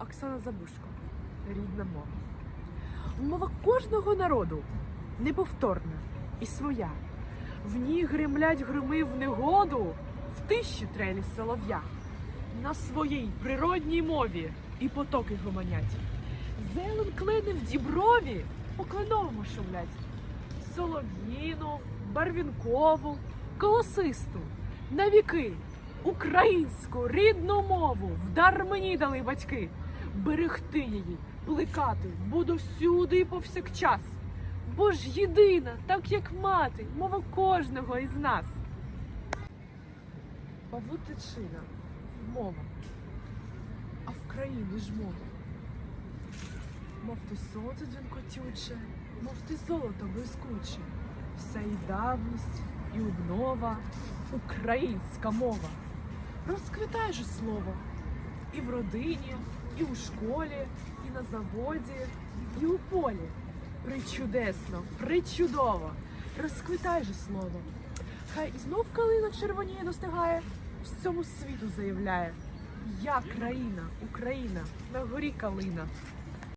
Оксана Забушко. Рідна мова. Мова кожного народу неповторна і своя. В ній гремлять громи в негоду, в тиші трелі солов'я. На своїй природній мові і потоки гомонять. Зелен клини в діброві по шумлять. Солов'їну, барвінкову, колосисту, на віки, українську рідну мову вдар мені дали батьки. Берегти її, плекати буду всюди і повсякчас. Бо ж єдина, так як мати, мова кожного із нас. Павутичина, мова, а в країні ж мова. Мов ти сонце дзвінкотюче, мов ти золото блискуче, вся і давність, і обнова, українська мова. Розквітає же слово і в родині, і у школі, і на заводі, і у полі. Причудесно, причудово, розквітай же слово. Хай і знов калина червоніє достигає, всьому світу заявляє. Я країна, Україна, на горі калина.